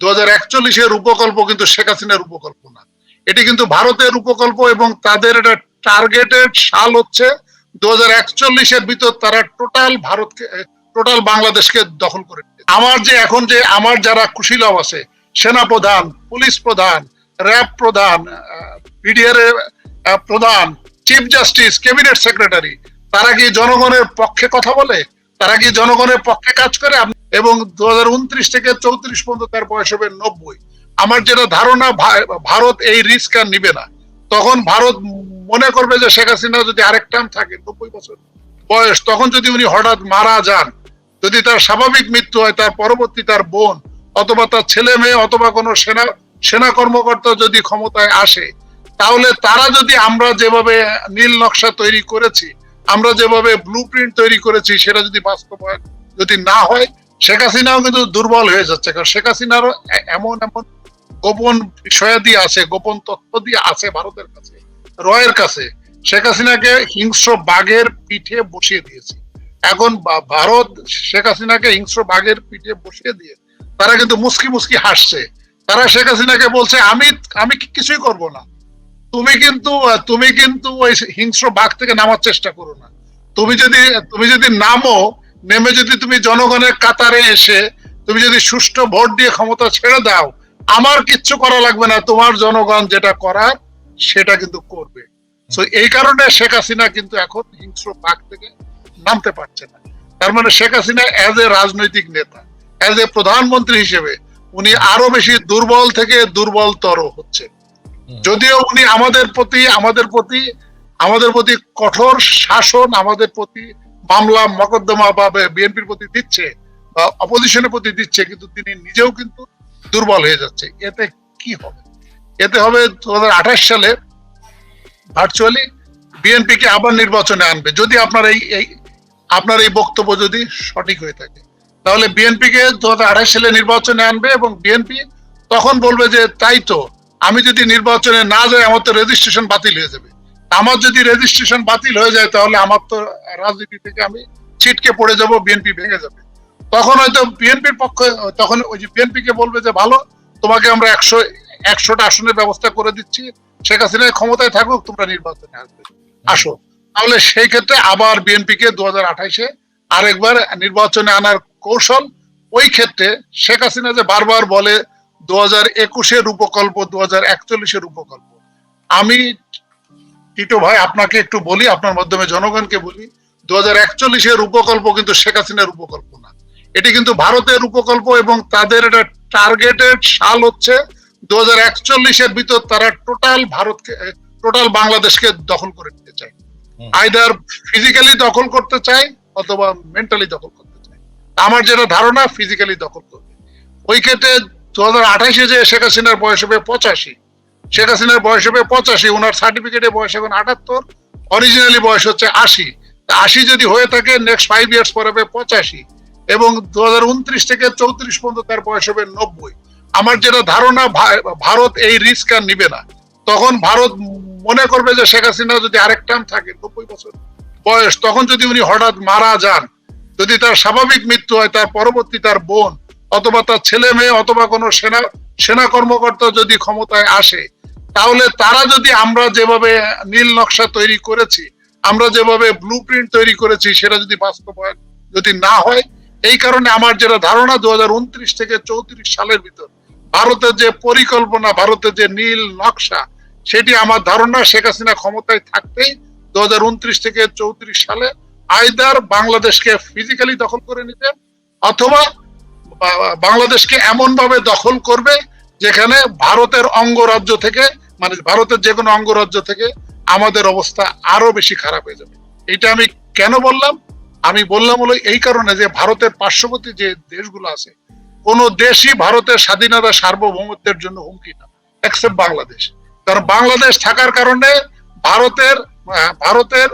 দু হাজার একচল্লিশের উপকল্প কিন্তু শেখ হাসিনার উপকল্প না। এটি কিন্তু ভারতের উপকল্প এবং তাদের এটা টার্গেটেড সাল হচ্ছে দু হাজার একচল্লিশের ভিতর তারা টোটাল ভারতকে টোটাল বাংলাদেশকে দখল করে আমার যে এখন যে আমার যারা কুশীলভ আছে সেনা প্রধান পুলিশ প্রধান, র্যাব প্রধান পিডিআর প্রধান চিফ জাস্টিস ক্যাবিনেট সেক্রেটারি তারা কি জনগণের পক্ষে কথা বলে? তারা কি জনগণের পক্ষে কাজ করে? এবং দু থেকে চৌত্রিশ পর্যন্ত তার বয়স হবে নব্বই। আমার যেটা ধারণা ভারত এই রিস্ক আর নিবে না। তখন ভারত মনে করবে যে শেখ হাসিনা যদি আরেক টার্ম থাকে, নব্বই বছর বয়স, তখন যদি উনি হঠাৎ মারা যান, যদি তার স্বাভাবিক মৃত্যু হয়, তার পরবর্তী তার বোন অথবা তার ছেলে মেয়ে অথবা কোনো সেনা সেনা কর্মকর্তা যদি ক্ষমতায় আসে, তাহলে তারা যদি আমরা যেভাবে নীল নকশা তৈরি করেছি আমরা যেভাবে ব্লু তৈরি করেছি, সেটা যদি বাস্তবায়ন যদি না হয়, শেখ হাসিনাও কিন্তু দুর্বল হয়ে যাচ্ছে। কারণ শেখ হাসিনারও এমন এমন গোপন বিষয়াদি আছে, গোপন তথ্য দিয়ে আছে ভারতের কাছে, রয়ের কাছে। শেখ হাসিনাকে হিংস্র বাঘের পিঠে বসিয়ে দিয়েছে। এখন ভারত শেখ হাসিনাকে হিংস্র বাঘের পিঠে বসিয়ে দিয়ে তারা কিন্তু মুসকি মুসকি হাসছে। তারা শেখ হাসিনাকে বলছে, আমি আমি কিছুই করব না। তুমি কিন্তু তুমি কিন্তু ওই হিংস্র বাঘ থেকে নামার চেষ্টা করো না। তুমি যদি তুমি যদি নামো, নেমে যদি তুমি জনগণের কাতারে এসে তুমি যদি সুষ্ঠু ভোট দিয়ে ক্ষমতা ছেড়ে দাও, আমার কিচ্ছু করা লাগবে না, তোমার জনগণ যেটা করার সেটা কিন্তু করবে। তো এই কারণে শেখ হাসিনা কিন্তু এখন হিংস্র বাঘ থেকে নামতে পারছে না। তার মানে শেখ হাসিনা অ্যাজ এ রাজনৈতিক নেতা অ্যাজ এ প্রধানমন্ত্রী হিসেবে উনি আরও বেশি দুর্বল থেকে দুর্বলতর হচ্ছে হুম। যদিও উনি আমাদের প্রতি আমাদের প্রতি আমাদের প্রতি কঠোর শাসন আমাদের প্রতি মামলা, মকদ্দমা বা বিএনপির প্রতি দিচ্ছে বা অপোজিশনের প্রতি দিচ্ছে, কিন্তু তিনি নিজেও কিন্তু দুর্বল হয়ে যাচ্ছে। এতে কি হবে? এতে হবে দুহাজার আঠাশ সালে ভার্চুয়ালি বিএনপি কে আবার নির্বাচনে আনবে। যদি আপনার এই এই, আপনার এই বক্তব্য যদি সঠিক হয়ে থাকে, তাহলে বিএনপি কে দুহাজার আঠাশ সালে নির্বাচনে আনবে এবং বিএনপি তখন বলবে যে, তাই তো আমি যদি নির্বাচনে না যাই, আমার তো রেজিস্ট্রেশন বাতিল হয়ে যাবে। আমার যদি রেজিস্ট্রেশন বাতিল হয়ে যায়, তাহলে আমার তো রাজনীতি থেকে আমি ছিটকে পড়ে যাব বিএনপি ভেঙে যাবে। তখন হয়তো বিএনপির পক্ষে, তখন ওই যে বিএনপি কে বলবে যে, ভালো, তোমাকে আমরা একশো, একশোটা আসনের ব্যবস্থা করে দিচ্ছি। শেখ হাসিনা ক্ষমতায় থাকুক, তোমরা নির্বাচনে আসবে। আসো। তাহলে সেই ক্ষেত্রে আবার বিএনপি কে দু হাজার আঠাইশে আরেকবার নির্বাচনে আনার কৌশল, ওই ক্ষেত্রে শেখ হাসিনা যে বারবার বলে দু হাজার একুশের উপকল্প দু হাজার একচল্লিশের উপকল্প। আমি টিটো ভাই আপনাকে একটু বলি আপনার মাধ্যমে জনগণকে বলি দু হাজার একচল্লিশের উপকল্প কিন্তু শেখ হাসিনার উপকল্প না। এটি কিন্তু ভারতের উপকল্প এবং তাদের এটা টার্গেটেড সাল হচ্ছে দু হাজার একচল্লিশের ভিতর তারা টোটাল ভারতকে টোটাল বাংলাদেশকে দখল করে নিতে চায়। আইদার ফিজিক্যালি দখল করতে চায় অথবা মেন্টালি দখল করতে চায়। আমার যেটা ধারণা ফিজিক্যালি দখল করবে। ওই ক্ষেত্রে দু হাজার আঠাশে যে শেখ হাসিনার বয়স হবে পঁচাশি। শেখ হাসিনার বয়স হবে পঁচাশি ওনার সার্টিফিকেটে বয়স এখন আটাত্তর অরিজিনালি বয়স হচ্ছে আশি। আশি যদি হয়ে থাকে নেক্সট ফাইভ ইয়ার্স পরে হবে পঁচাশি। এবং দু হাজার উনত্রিশ থেকে চৌত্রিশ পর্যন্ত তার বয়স হবে নব্বই। আমার যেটা ধারণা ভারত এই রিস্ক আর নিবে না। তখন ভারত মনে করবে যে শেখ হাসিনা যদি আরেক টার্ম থাকে, নব্বই বছর বয়স, তখন যদি উনি হঠাৎ মারা যান, যদি তার স্বাভাবিক মৃত্যু হয়, তার পরবর্তী তার বোন অথবা তার ছেলে মেয়ে অথবা কোনো সেনা সেনা কর্মকর্তা যদি ক্ষমতায় আসে, তাহলে তারা যদি আমরা যেভাবে নীল নকশা তৈরি করেছি, আমরা যেভাবে ব্লু প্রিন্ট তৈরি করেছি, সেটা যদি বাস্তবায়ন যদি না হয়, এই কারণে আমার যেটা ধারণা দু থেকে চৌত্রিশ সালের ভিতর ভারতের যে পরিকল্পনা, ভারতের যে নীল নকশা, সেটি আমার ধারণা শেখ হাসিনা ক্ষমতায় থাকতেই দু হাজার উনত্রিশ থেকে চৌত্রিশ সালে আইদার বাংলাদেশকে ফিজিক্যালি দখল করে নিতে অথবা বাংলাদেশকে এমন ভাবে দখল করবে যেখানে ভারতের অঙ্গরাজ্য থেকে মানে ভারতের যে কোনো অঙ্গরাজ্য থেকে আমাদের অবস্থা আরও বেশি খারাপ হয়ে যাবে। এটা আমি কেন বললাম? আমি বললাম হলো এই কারণে যে ভারতের পার্শ্ববর্তী যে দেশগুলো আছে, কোন দেশই ভারতের স্বাধীনতা সার্বভৌমত্বের জন্য হুমকি না এক্সেপ্ট বাংলাদেশ। কারণ বাংলাদেশ থাকার কারণে ভারতের ভারতের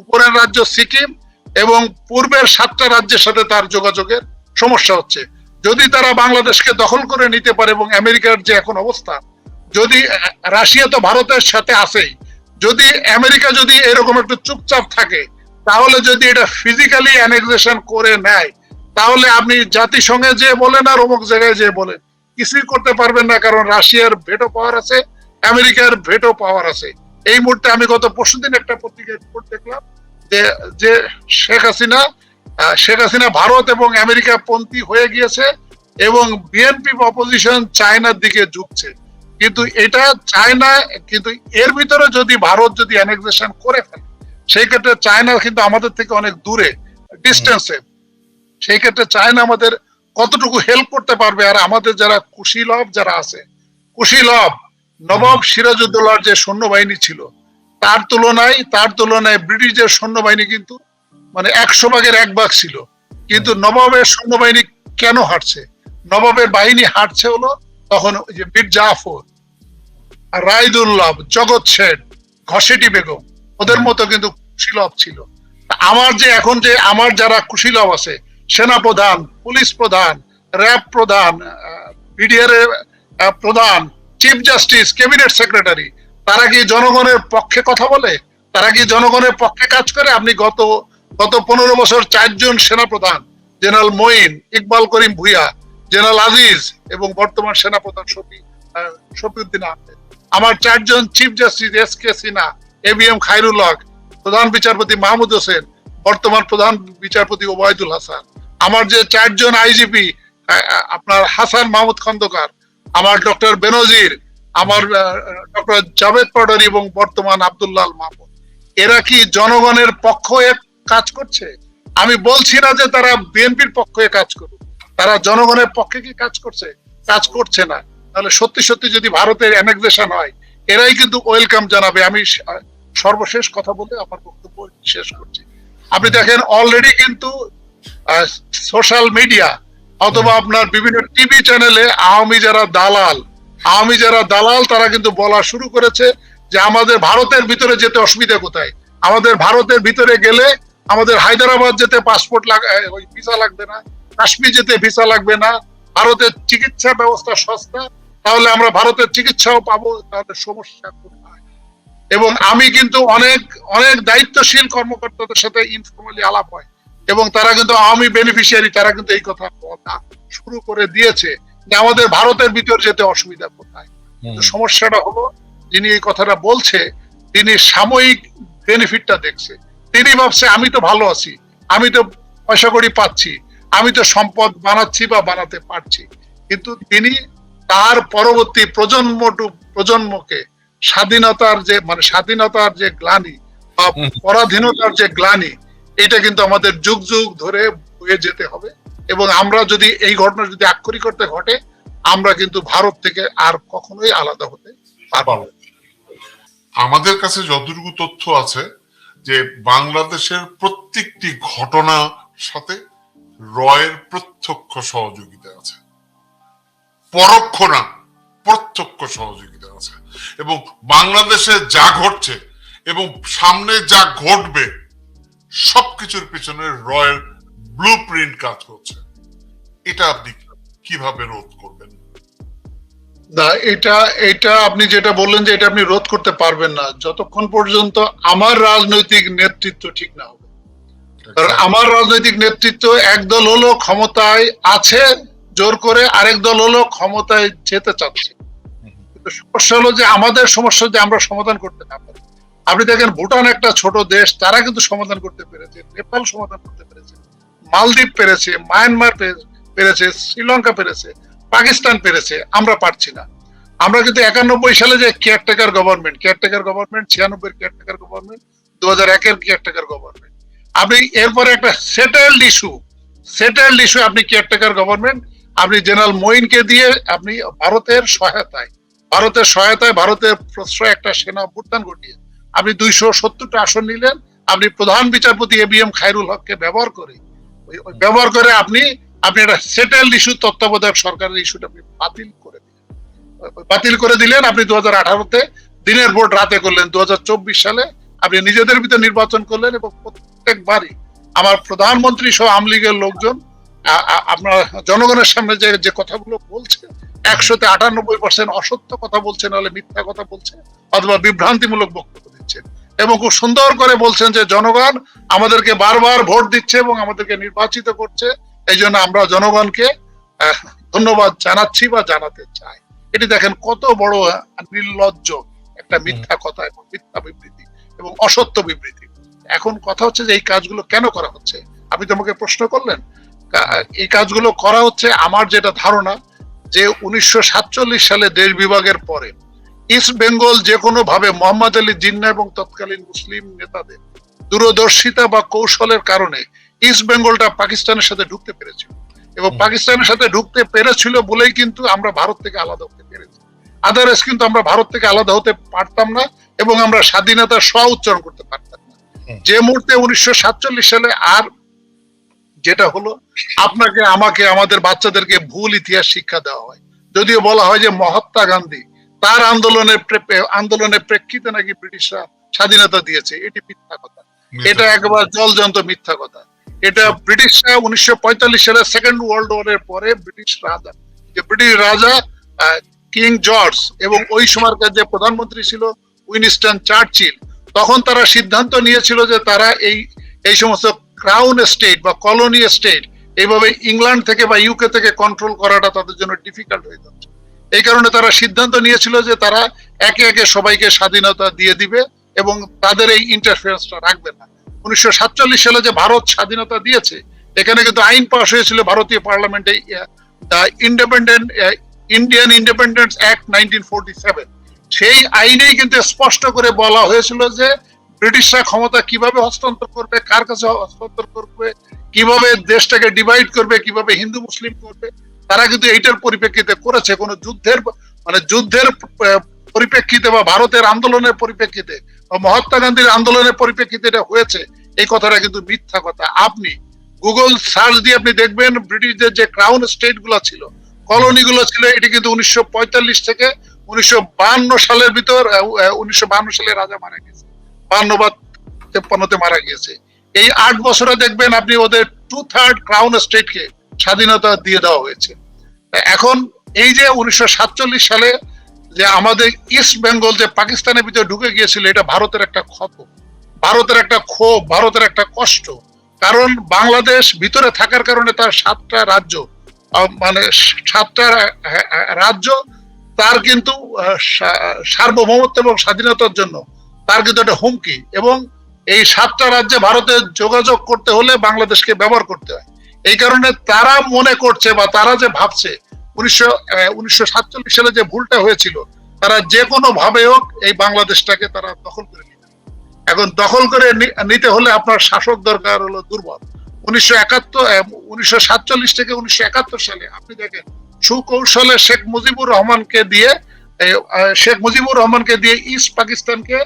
উপরের রাজ্য সিকিম এবং পূর্বের সাতটা রাজ্যের সাথে তার যোগাযোগের সমস্যা হচ্ছে। যদি তারা বাংলাদেশকে দখল করে নিতে পারে এবং আমেরিকার যে এখন অবস্থা, যদি রাশিয়া তো ভারতের সাথে আছেই, যদি আমেরিকা যদি এরকম একটু চুপচাপ থাকে, তাহলে যদি এটা ফিজিক্যালি অ্যানেক্সেশন করে নেয়, তাহলে আপনি জাতিসংঘে যে বলেন আর অমুক জায়গায় যে বলেন, কিছুই করতে পারবেন না কারণ রাশিয়ার ভেটো পাওয়ার আছে, আমেরিকার ভেটো পাওয়ার আছে। এই মুহূর্তে আমি গত পরশুদিন একটা পত্রিকায় রিপোর্ট দেখলাম যে শেখ হাসিনা শেখ হাসিনা ভারত এবং আমেরিকা পন্থী হয়ে গিয়েছে এবং বিএনপি অপোজিশন চায়নার দিকে ঝুঁকছে। কিন্তু এটা চায়না কিন্তু এর ভিতরে যদি ভারত যদি অ্যানেক্সেশন করে ফেলে সেই ক্ষেত্রে চায়না কিন্তু আমাদের থেকে অনেক দূরে ডিস্টেন্সে সেই ক্ষেত্রে চায়না আমাদের কতটুকু হেল্প করতে পারবে আর আমাদের যারা কুশীলভ যারা আছে কুশীলভ নবাব সিরাজউদ্দৌলার যে সৈন্যবাহিনী ছিল তার তুলনায় তার তুলনায় ব্রিটিশের সৈন্যবাহিনী কিন্তু মানে একশো ভাগের এক ভাগ ছিল। কিন্তু নবাবের সৈন্যবাহিনী কেন হাঁটছে নবাবের বাহিনী হাঁটছে হলো তখন ওই যে বীর জাফর আর রায়দুল্লাহ জগৎ শেঠ ঘসেটি বেগম ওদের মতো কিন্তু কুশীলভ ছিল। আমার যে এখন যে আমার যারা কুশীলভ আছে সেনা প্রধান পুলিশ প্রধান র্যাব প্রধান বিডিআর প্রধান চিফ জাস্টিস ক্যাবিনেট সেক্রেটারি তারা কি জনগণের পক্ষে কথা বলে? তারা কি জনগণের পক্ষে কাজ করে? আপনি গত গত পনেরো বছর চারজন সেনা প্রধান জেনারেল মঈন, ইকবাল করিম ভুইয়া, জেনারেল আজিজ এবং বর্তমান সেনা প্রধান শফি শফিউদ্দিন আহমেদ। আমার চারজন chief justice S K Sinha, A B M Khairul Haque, প্রধান বিচারপতি মাহমুদ হোসেন, বর্তমান প্রধান বিচারপতি ওবায়দুল হাসান। আমার যে চারজন আইজিপি আপনার হাসান মাহমুদ খন্দকার, আমার ডক্টর বেনজির, আমার ডক্টর জাভেদ পাউডারি এবং বর্তমান আব্দুল্লাহ মাহমুদ। এরা কি জনগণের পক্ষ হয়ে কাজ করছে। আমি বলছি না যে তারা বিএনপির পক্ষ কাজ করুক। তারা জনগণের পক্ষে কি কাজ করছে? কাজ করছে না। তাহলে সত্যি সত্যি যদি ভারতের অ্যানেক্সেশন হয়, এরাই কিন্তু ওয়েলকাম জানাবে। আমি সর্বশেষ কথা বলে আমার বক্তব্য শেষ করছি। আপনি দেখেন অলরেডি কিন্তু সোশ্যাল মিডিয়া অথবা আপনার বিভিন্ন টিভি চ্যানেলে আওয়ামী যারা দালাল, আওয়ামী যারা দালাল, তারা কিন্তু বলা শুরু করেছে যে আমাদের ভারতের ভিতরে যেতে অসুবিধা কোথায়? আমাদের ভারতের ভিতরে গেলে আমাদের হায়দ্রাবাদ যেতে পাসপোর্ট ওই ভিসা লাগবে না কাশ্মীর যেতে ভিসা লাগবে না ভারতের চিকিৎসা ব্যবস্থা সস্তা তাহলে আমরা ভারতের চিকিৎসাও পাবো তাহলে সমস্যা কোথায়? এবং আমি কিন্তু অনেক অনেক দায়িত্বশীল কর্মকর্তাদের সাথে ইনফর্মালি আলাপ হয় এবং তারা কিন্তু আওয়ামী বেনিফিশিয়ারি তারা কিন্তু এই কথা বলা শুরু করে দিয়েছে যে আমাদের ভারতের ভিতর যেতে অসুবিধা কোথায়? সমস্যাটা হলো যিনি এই কথাটা বলছে তিনি সাময়িক বেনিফিটটা দেখছে। তিনি ভাবছে আমি তো ভালো আছি আমি তো পয়সা কড়ি পাচ্ছি আমি তো সম্পদ বানাচ্ছি বা বানাতে পারছি। কিন্তু তিনি তার পরবর্তী প্রজন্ম প্রজন্মকে স্বাধীনতার যে মানে স্বাধীনতার যে গ্লানি বা পরাধীনতার যে গ্লানি এটা কিন্তু আমাদের যুগ যুগ ধরে বয়ে যেতে হবে। এবং আমরা যদি এই ঘটনা যদি আক্ষরিক করতে ঘটে আমরা কিন্তু ভারত থেকে আর কখনোই আলাদা হতে পারব আমাদের কাছে যতটুকু তথ্য আছে যে বাংলাদেশের প্রত্যেকটি ঘটনা সাথে রয়ের প্রত্যক্ষ সহযোগিতা আছে। পরোক্ষ না, প্রত্যক্ষ সহযোগিতা আছে। এবং বাংলাদেশে যা ঘটছে এবং সামনে যা ঘটবে, সবকিছুর পিছনে রয়ের ব্লু প্রিন্ট কাজ করছে। এটা আপনি কীভাবে রোধ করবেন? না এটা এটা আপনি যেটা বললেন যে এটা আপনি রোধ করতে পারবেন না যতক্ষণ পর্যন্ত আমার রাজনৈতিক নেতৃত্ব ঠিক না হবে। কারণ আমার রাজনৈতিক নেতৃত্ব একদল হলো ক্ষমতায় আছে জোর করে আরেক দল হলো ক্ষমতায় যেতে চাচ্ছে। কিন্তু সমস্যা হলো যে আমাদের সমস্যা যে আমরা সমাধান করতে না পারি। আপনি দেখেন ভুটান একটা ছোট দেশ তারা কিন্তু সমাধান করতে পেরেছে নেপাল সমাধান করতে পেরেছে মালদ্বীপ পেরেছে মায়ানমার পেরেছে শ্রীলঙ্কা পেরেছে। পাকিস্তান পেরেছে, আমরা পারছি না। আমরা কিন্তু একানব্বই সালে যে কেয়ারটেকার গভর্নমেন্ট কেয়ারটেকার গভর্নমেন্ট ছিয়ানব্বই কেয়ারটেকার গভর্নমেন্ট দু হাজার একের কেয়ারটেকার গভর্নমেন্ট আপনি এরপরে একটা সেটেলড ইস্যু সেটেলড ইস্যু আপনি কেয়ারটেকার গভর্নমেন্ট আপনি জেনারেল মঈনকে দিয়ে আপনি ভারতের সহায়তায় ভারতের সহায়তায় ভারতের প্রশ্রয় একটা সেনা অভ্যুত্থান ঘটিয়ে আপনি দুইশো সত্তরটা আসন নিলেন, আপনি প্রধান বিচারপতি এ বি এম খায়রুল হককে ব্যবহার করে ব্যবহার করে আপনি আপনি একটা সেটেলড ইস্যু তত্ত্বাবধায়ক সরকারের ইস্যুটা আপনি বাতিল করে দিলেন। বাতিল করে দিলেন, আপনি দু হাজার আঠারোতে দিনের ভোট রাতে করলেন দু হাজার চব্বিশ সালে আপনি নিজেদের ভিতরে নির্বাচন করলেন এবং প্রত্যেকবারই আমার প্রধানমন্ত্রী সহ আওয়ামী লীগের লোকজন আপনার জনগণের সামনে যে যে কথাগুলো বলছে, একশোতে আটানব্বই পার্সেন্ট অসত্য কথা বলছে, নাহলে মিথ্যা কথা বলছে, অথবা বিভ্রান্তিমূলক বক্তব্য দিচ্ছেন। এবং খুব সুন্দর করে বলছেন যে, জনগণ আমাদেরকে বারবার ভোট দিচ্ছে এবং আমাদেরকে নির্বাচিত করছে। এই জন্য আমরা জনগণকে ধন্যবাদ জানাচ্ছি বা জানাতে চাই। এটি দেখেন কত বড় নির্লজ্জ একটা মিথ্যা কথা এবং মিথ্যা বিবৃতি এবং অসত্য বিবৃতি। এখন কথা হচ্ছে যে এই কাজগুলো কেন করা হচ্ছে? আপনি তোমাকে প্রশ্ন করলেন। এই কাজগুলো করা হচ্ছে আমার যেটা ধারণা যে উনিশশো সাতচল্লিশ সালে দেশ বিভাগের পরে ইস্ট বেঙ্গল যে কোনো ভাবে মোহাম্মদ আলী জিন্না এবং তৎকালীন মুসলিম নেতাদের দূরদর্শিতা বা কৌশলের কারণে ইস্ট বেঙ্গলটা পাকিস্তানের সাথে ঢুকতে পেরেছিল। এবং পাকিস্তানের সাথে ঢুকতে পেরেছিল বলেই কিন্তু আমরা ভারত থেকে আলাদা হতে পেরেছি। আদারওয়াইজ কিন্তু আমরা ভারত থেকে আলাদা হতে পারতাম না এবং আমরা স্বাধীনতা স্ব উচ্চারণ করতে পারতাম না। যে মুহূর্তে উনিশশো সালে আর যেটা হলো আপনাকে আমাকে আমাদের বাচ্চাদেরকে ভুল ইতিহাস শিক্ষা দেওয়া হয়। যদিও বলা হয় যে মহাত্মা গান্ধী তার আন্দোলনের আন্দোলনের প্রেক্ষিতে নাকি ব্রিটিশরা স্বাধীনতা দিয়েছে এটি মিথ্যা কথা। এটা একবার জলজন্ত মিথ্যা কথা। এটা ব্রিটিশরা উনিশশো পঁয়তাল্লিশ সালে সেকেন্ড ওয়ার্ল্ড ওয়ারের পরে ব্রিটিশ রাজা, যে ব্রিটিশ রাজা কিং জর্জ এবং ওই সময়কার যে প্রধানমন্ত্রী ছিল উইনস্টন চার্চিল, তখন তারা সিদ্ধান্ত নিয়েছিল যে তারা এই এই সমস্ত ক্রাউন স্টেট বা কলোনি স্টেট এইভাবে ইংল্যান্ড থেকে বা ইউকে থেকে কন্ট্রোল করাটা তাদের জন্য ডিফিকাল্ট হয়ে যাচ্ছে। এই কারণে তারা সিদ্ধান্ত নিয়েছিল যে তারা একে একে সবাইকে স্বাধীনতা দিয়ে দিবে এবং তাদের এই ইন্টারফারেন্সটা রাখবে না। উনিশশো সালে যে ভারত স্বাধীনতা দিয়েছে এখানে কিন্তু আইন পাশ হয়েছিল ভারতীয় পার্লামেন্টে independent Indian independence act nineteen সেই আইনেই কিন্তু স্পষ্ট করে বলা হয়েছিল যে ব্রিটিশরা ক্ষমতা কীভাবে হস্তান্তর করবে, কার কাছে হস্তান্তর করবে, কীভাবে দেশটাকে ডিভাইড করবে, কীভাবে হিন্দু, মুসলিম করবে, তারা কিন্তু এইটার পরিপ্রেক্ষিতে করেছে। কোনো যুদ্ধের মানে যুদ্ধের পরিপ্রেক্ষিতে বা ভারতের আন্দোলনের পরিপ্রেক্ষিতে মহাত্মা গান্ধীর আন্দোলনের পরিপ্রেক্ষিতে এটা হয়েছে। এই কথাটা কিন্তু মিথ্যা কথা। আপনি গুগল সার্চ দিয়ে আপনি দেখবেন ব্রিটিশদের যে ক্রাউন স্টেটগুলো ছিল কলোনি গুলো ছিল, এটি কিন্তু উনিশশো থেকে উনিশশো সালের ভিতর উনিশশো সালে রাজা মারা গেছে বান্ন বা তেপ্পান্নতে মারা গিয়েছে। এই আট বছরে দেখবেন আপনি ওদের টু থার্ড ক্রাউন স্টেটকে স্বাধীনতা দিয়ে দেওয়া হয়েছে। এখন এই যে উনিশশো সাতচল্লিশ সালে যে আমাদের ইস্ট বেঙ্গল যে পাকিস্তানের ভিতরে ঢুকে গিয়েছিল, এটা ভারতের একটা ক্ষত ভারতের একটা ক্ষোভ, ভারতের একটা কষ্ট। কারণ বাংলাদেশ ভিতরে থাকার কারণে তার সাতটা রাজ্য মানে সাতটা রাজ্য তার কিন্তু সার্বভৌমত্ব এবং স্বাধীনতার জন্য তার কিন্তু একটা হুমকি এবং এই সাতটা রাজ্যে ভারতের যোগাযোগ করতে হলে বাংলাদেশকে ব্যবহার করতে হয়। এই কারণে তারা মনে করছে বা তারা যে ভাবছে উনিশশো সাতচল্লিশ সালে যে ভুলটা হয়েছিল, তারা যে কোনো ভাবে হোক এই বাংলাদেশটাকে তারা দখল করে নিতে এখন দখল করে নিতে হলে আপনার শাসক দরকার হলো দুর্বল। উনিশশো একাত্তর উনিশশো সাতচল্লিশ থেকে উনিশশো একাত্তর সালে আপনি দেখেন, সুকৌশলে শেখ মুজিবুর রহমানকে দিয়ে শেখ মুজিবুর রহমানকে দিয়ে ইস্ট পাকিস্তানকে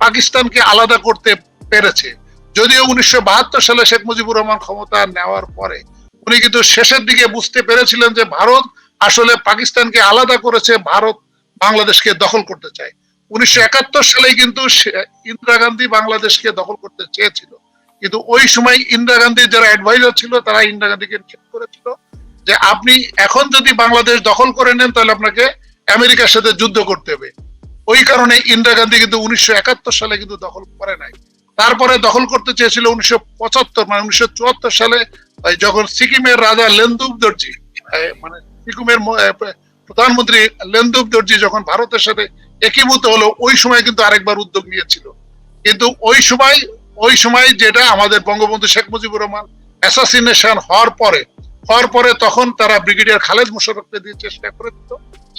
পাকিস্তানকে আলাদা করতে পেরেছে। যদিও উনিশশো বাহাত্তর সালে শেখ মুজিবুর রহমান ক্ষমতা নেওয়ার পরে, উনি কিন্তু শেষের দিকে বুঝতে পেরেছিলেন যে ভারত আসলে পাকিস্তানকে আলাদা করেছে ভারত বাংলাদেশকে দখল করতে চায়। উনিশশো একাত্তর সালে কিন্তু ইন্দিরা গান্ধী বাংলাদেশকে দখল করতে চেয়েছিল। কিন্তু ওই সময় ইন্দিরা গান্ধীর যারা অ্যাডভাইজার ছিল, তারা ইন্দিরা গান্ধীকে ঠিক করেছিল যে আপনি এখন যদি বাংলাদেশ দখল করে নেন, তাহলে আপনাকে আমেরিকার সাথে যুদ্ধ করতে হবে। ওই কারণে ইন্দিরা গান্ধী কিন্তু উনিশশো একাত্তর সালে কিন্তু দখল করে নাই। তারপরে দখল করতে চেয়েছিল উনিশশো পঁচাত্তর মানে উনিশশো চুয়াত্তর সালে যখন সিকিমের রাজা লেন্দুব দর্জি মানে সিকিমের প্রধানমন্ত্রী লেন্দুব দর্জি যখন ভারতের সাথে একীভূত হলো, ওই সময় কিন্তু আরেকবার উদ্যোগ নিয়েছিল। কিন্তু ওই সময় ওই সময় যেটা আমাদের বঙ্গবন্ধু শেখ মুজিবুর রহমান অ্যাসাসিনেশন হওয়ার পরে হওয়ার পরে তখন তারা ব্রিগেডিয়ার খালেদ মুশারফকে দিয়ে চেষ্টা করে দিত।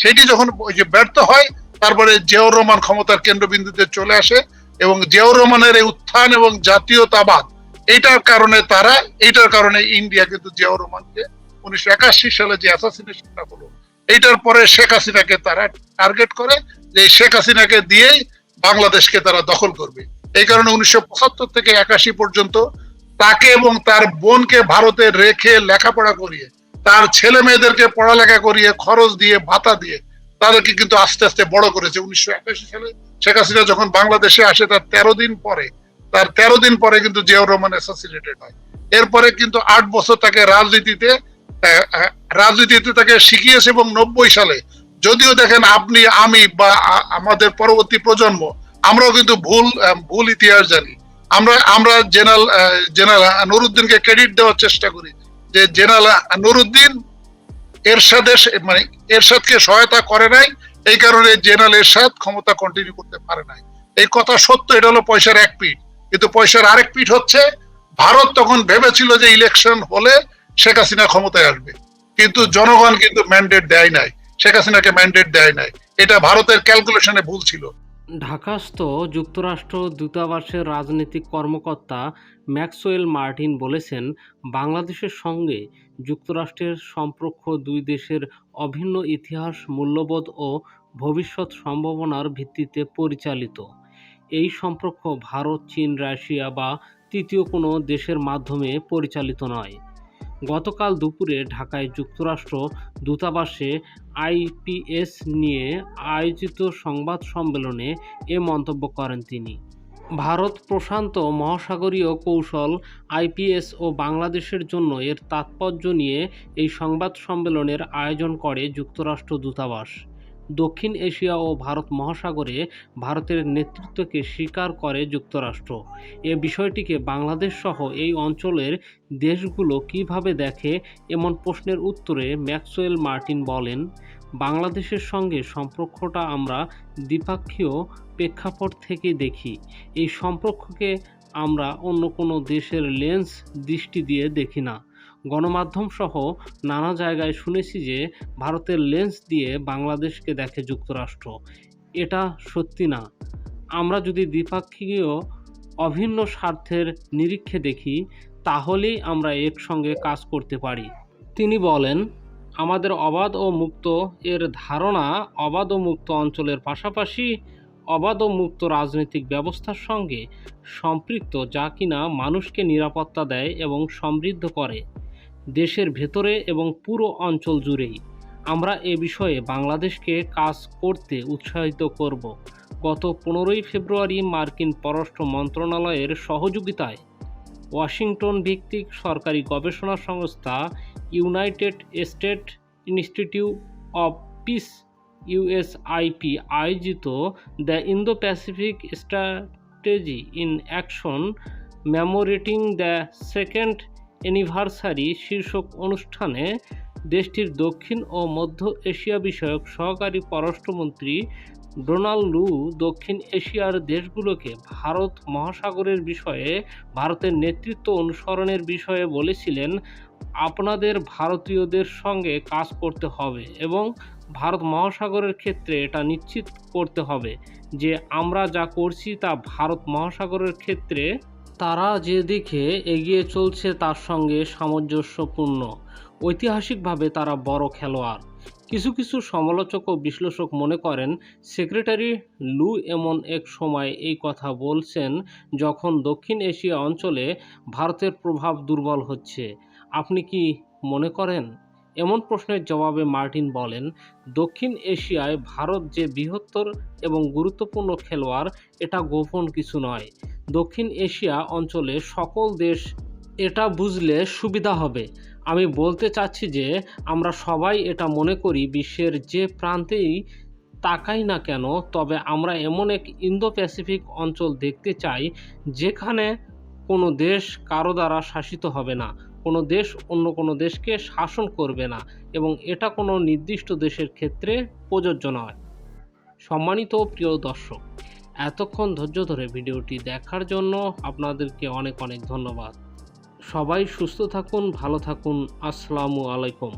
সেটি যখন ওই যে ব্যর্থ হয়, তারপরে জিয়াউর রহমান ক্ষমতার কেন্দ্রবিন্দুতে চলে আসে এবং জিয়াউর রহমানের এই উত্থান এবং জাতীয়তাবাদ, এইটার কারণে তারা, এইটার কারণে ইন্ডিয়া কিন্তু জিয়াউর রহমানকে উনিশশো একাশি সালে যে অ্যাসাসিনেশনটা হলো, এইটার পরে শেখ হাসিনাকে তারা টার্গেট করে যে শেখ হাসিনাকে দিয়েই বাংলাদেশকে তারা দখল করবে। এই কারণে উনিশশো পঁচাত্তর থেকে একাশি পর্যন্ত তাকে এবং তার বোনকে ভারতে রেখে লেখাপড়া করিয়ে, তার ছেলে মেয়েদেরকে পড়ালেখা করিয়ে, খরচ দিয়ে, ভাতা দিয়ে তাদেরকে কিন্তু আস্তে আস্তে বড় করেছে। উনিশশো একাশি সালে শেখ হাসিনা যখন বাংলাদেশে আসে, তার তেরো দিন পরে, তার তেরো দিন পরে কিন্তু জিয়াউর রহমান অ্যাসাসিনেটেড হয়। এরপরে কিন্তু আট বছর তাকে রাজনীতিতে রাজনীতিতে তাকে শিখিয়েছে এবং নব্বই সালে যদিও দেখেন আপনি আমি বা আমাদের পরবর্তী প্রজন্ম আমরাও কিন্তু ভুল ভুল ইতিহাস জানি। আমরা আমরা জেনারেল আহ, জেনারেল নুরুদ্দিনকে ক্রেডিট দেওয়ার চেষ্টা করি যে জেনারেল নুরুদ্দিন এরশাদের মানে এরশাদকে সহায়তা করে নাই এই কারণে জেনারেল এরশাদ ক্ষমতা কন্টিনিউ করতে পারে নাই। এই কথা সত্য এটা হলো পয়সার এক পিঠ। কিন্তু পয়সার আরেক পিঠ হচ্ছে ভারত তখন ভেবেছিল যে ইলেকশন হলে শেখ হাসিনা ক্ষমতায় আসবে। কিন্তু জনগণ কিন্তু ম্যান্ডেট দেয় নাই। শেখ হাসিনাকে ম্যান্ডেট দেয় নাই। এটা ভারতের ক্যালকুলেশনে ভুল ছিল। ঢাকাস্থ যুক্তরাষ্ট্র দূতাবাসের রাজনৈতিক কর্মকর্তা ম্যাক্সওয়েল মার্টিন বলেছেন, বাংলাদেশের সঙ্গে যুক্তরাষ্ট্রের সম্পর্ক দুই দেশের অভিন্ন ইতিহাস, মূল্যবোধ ও ভবিষ্যৎ সম্ভাবনার ভিত্তিতে পরিচালিত। এই সম্পর্ক ভারত, চীন, রাশিয়া বা তৃতীয় কোনো দেশের মাধ্যমে পরিচালিত নয়। গতকাল দুপুরে ঢাকায় যুক্তরাষ্ট্র দূতাবাসে আইপিএস নিয়ে আয়োজিত সংবাদ সম্মেলনে এ মন্তব্য করেন তিনি। ভারত প্রশান্ত মহাসাগরীয় কৌশল, আইপিএস ও বাংলাদেশের জন্য এর তাৎপর্য নিয়ে এই সংবাদ সম্মেলনের আয়োজন করে যুক্তরাষ্ট্র দূতাবাস। দক্ষিণ এশিয়া ও ভারত মহাসাগরে ভারতের নেতৃত্বকে স্বীকার করে যুক্তরাষ্ট্র। এ বিষয়টিকে বাংলাদেশ সহ এই অঞ্চলের দেশগুলো কীভাবে দেখে, এমন প্রশ্নের উত্তরে ম্যাক্সওয়েল মার্টিন বলেন, বাংলাদেশের সঙ্গে সম্পর্কটা আমরা দ্বিপাক্ষীয় প্রেক্ষাপট থেকে দেখি। এই সম্পর্ককে আমরা অন্য কোনো দেশের লেন্স দৃষ্টি দিয়ে দেখি না। গণমাধ্যম সহ নানা জায়গায় শুনেছি যে ভারতের লেন্স দিয়ে বাংলাদেশকে দেখে যুক্তরাষ্ট্র। এটা সত্যি না। আমরা যদি দ্বিপাক্ষিকীয় অভিন্ন স্বার্থের নিরীক্ষে দেখি, তাহলেই আমরা একসঙ্গে কাজ করতে পারি। তিনি বলেন, আমাদের অবাধ ও মুক্ত এর ধারণা অবাধ ও মুক্ত অঞ্চলের পাশাপাশি অবাধ ও মুক্ত রাজনৈতিক ব্যবস্থার সঙ্গে সম্পৃক্ত যা কিনা মানুষকে নিরাপত্তা দেয় এবং সমৃদ্ধ করে। দেশের ভেতরে এবং পুরো অঞ্চল জুড়েই। আমরা এ বিষয়ে বাংলাদেশকে কাজ করতে উৎসাহিত করব। গত পনেরোই ফেব্রুয়ারি মার্কিন পররাষ্ট্র মন্ত্রণালয়ের সহযোগিতায় ওয়াশিংটন ভিত্তিক সরকারি গবেষণা সংস্থা United State Institute of Peace USIP আয়োজিত the Indo Pacific strategy in action, commemorating the second anniversary শীর্ষক অনুষ্ঠানে দেশটির দক্ষিণ ও মধ্য এশিয়া বিষয়ক সহকারী পররাষ্ট্রমন্ত্রী ডোনাল্ড লু দক্ষিণ এশিয়ার দেশগুলোকে ভারত মহাসাগরের বিষয়ে ভারতের নেতৃত্ব অনুসরণের বিষয়ে বলেছিলেন, আপনাদের ভারতীয়দের সঙ্গে কাজ করতে হবে এবং ভারত মহাসাগরের ক্ষেত্রে এটা নিশ্চিত করতে হবে যে আমরা যা করছি তা ভারত মহাসাগরের ক্ষেত্রে তারা যে দিকে এগিয়ে চলছে তার সঙ্গে সামঞ্জস্যপূর্ণ। ঐতিহাসিকভাবে তারা বড় খেলোয়াড়। কিছু কিছু সমালোচক ও বিশ্লেষক মনে করেন, সেক্রেটারি লু এমন এক সময় এই কথা বলছেন যখন দক্ষিণ এশিয়া অঞ্চলে ভারতের প্রভাব দুর্বল হচ্ছে। আপনি কি মনে করেন? এমন প্রশ্নের জবাবে মার্টিন বলেন, দক্ষিণ এশিয়ায় ভারত যে বৃহত্তর এবং গুরুত্বপূর্ণ খেলোয়াড়, এটা গোপন কিছু নয়। দক্ষিণ এশিয়া অঞ্চলে সকল দেশ এটা বুঝলে সুবিধা হবে। আমি বলতে চাচ্ছি যে, আমরা সবাই এটা মনে করি, বিশ্বের যে প্রান্তেই তাকাই না কেন, তবে আমরা এমন এক ইন্দো প্যাসিফিক অঞ্চল দেখতে চাই, যেখানে কোনো দেশ কারও দ্বারা শাসিত হবে না। কোনো দেশ অন্য কোনো দেশকে শাসন করবে না এবং এটা কোনো নির্দিষ্ট দেশের ক্ষেত্রে প্রযোজ্য নয়। সম্মানিত প্রিয় দর্শক, এতক্ষণ ধৈর্য ধরে ভিডিওটি দেখার জন্য আপনাদেরকে অনেক অনেক ধন্যবাদ। সবাই সুস্থ থাকুন, ভালো থাকুন। আসসালামু আলাইকুম।